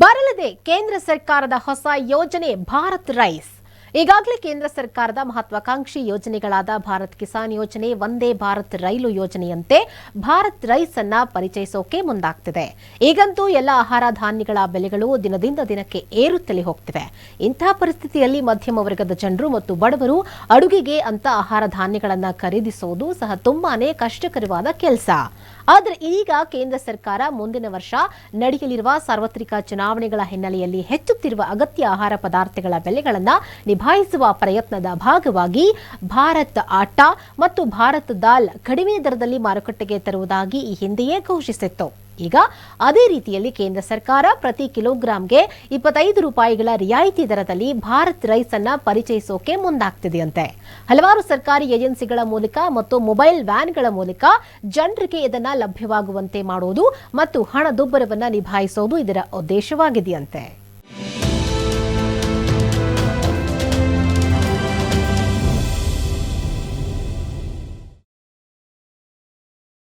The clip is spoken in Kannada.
ಬರಲಿದೆ ಕೇಂದ್ರ ಸರ್ಕಾರದ ಹೊಸ ಯೋಜನೆ ಭಾರತ್ ರೈಸ್. ಈಗಾಗಲೇ ಕೇಂದ್ರ ಸರ್ಕಾರದ ಮಹತ್ವಾಕಾಂಕ್ಷಿ ಯೋಜನೆಗಳಾದ ಭಾರತ್ ಕಿಸಾನ್ ಯೋಜನೆ, ವಂದೇ ಭಾರತ್ ರೈಲು ಯೋಜನೆಯಂತೆ ಭಾರತ್ ರೈಸ್ ಅನ್ನ ಪರಿಚಯಿಸೋಕೆ ಮುಂದಾಗ್ತಿದೆ. ಈಗಂತೂ ಎಲ್ಲ ಆಹಾರ ಧಾನ್ಯಗಳ ಬೆಲೆಗಳು ದಿನದಿಂದ ದಿನಕ್ಕೆ ಏರುತ್ತಲೇ ಹೋಗ್ತಿವೆ. ಇಂತಹ ಪರಿಸ್ಥಿತಿಯಲ್ಲಿ ಮಧ್ಯಮ ವರ್ಗದ ಜನರು ಮತ್ತು ಬಡವರು ಅಡುಗೆಗೆ ಅಂತ ಆಹಾರ ಧಾನ್ಯಗಳನ್ನ ಖರೀದಿಸೋದು ಸಹ ತುಂಬಾನೇ ಕಷ್ಟಕರವಾದ ಕೆಲಸ. ಆದರೆ ಈಗ ಕೇಂದ್ರ ಸರ್ಕಾರ ಮುಂದಿನ ವರ್ಷ ನಡೆಯಲಿರುವ ಸಾರ್ವತ್ರಿಕ ಚುನಾವಣೆಗಳ ಹಿನ್ನೆಲೆಯಲ್ಲಿ ಹೆಚ್ಚುತ್ತಿರುವ ಅಗತ್ಯ ಆಹಾರ ಪದಾರ್ಥಗಳ ಬೆಲೆಗಳನ್ನು ನಿಭಾಯಿಸುವ ಪ್ರಯತ್ನದ ಭಾಗವಾಗಿ ಭಾರತ್ ಆಟ ಮತ್ತು ಭಾರತ್ ದಾಲ್ ಕಡಿಮೆ ದರದಲ್ಲಿ ಮಾರುಕಟ್ಟೆಗೆ ತರುವುದಾಗಿ ಈ ಹಿಂದೆಯೇ ಘೋಷಿಸಿತ್ತು. ಈಗ ಅದೇ ರೀತಿಯಲ್ಲಿ ಕೇಂದ್ರ ಸರ್ಕಾರ ಪ್ರತಿ ಕಿಲೋಗ್ರಾಂಗೆ ಇಪ್ಪತ್ತೈದು ರೂಪಾಯಿಗಳ ರಿಯಾಯಿತಿ ದರದಲ್ಲಿ ಭಾರತ್ ರೈಸ್ ಅನ್ನ ಪರಿಚಯಿಸೋಕೆ ಮುಂದಾಗ್ತಿದೆಯಂತೆ. ಹಲವಾರು ಸರ್ಕಾರಿ ಏಜೆನ್ಸಿಗಳ ಮೂಲಕ ಮತ್ತು ಮೊಬೈಲ್ ವ್ಯಾನ್ಗಳ ಮೂಲಕ ಜನರಿಗೆ ಇದನ್ನ ಲಭ್ಯವಾಗುವಂತೆ ಮಾಡುವುದು ಮತ್ತು ಹಣದುಬ್ಬರವನ್ನು ನಿಭಾಯಿಸೋದು ಇದರ ಉದ್ದೇಶವಾಗಿದೆಯಂತೆ.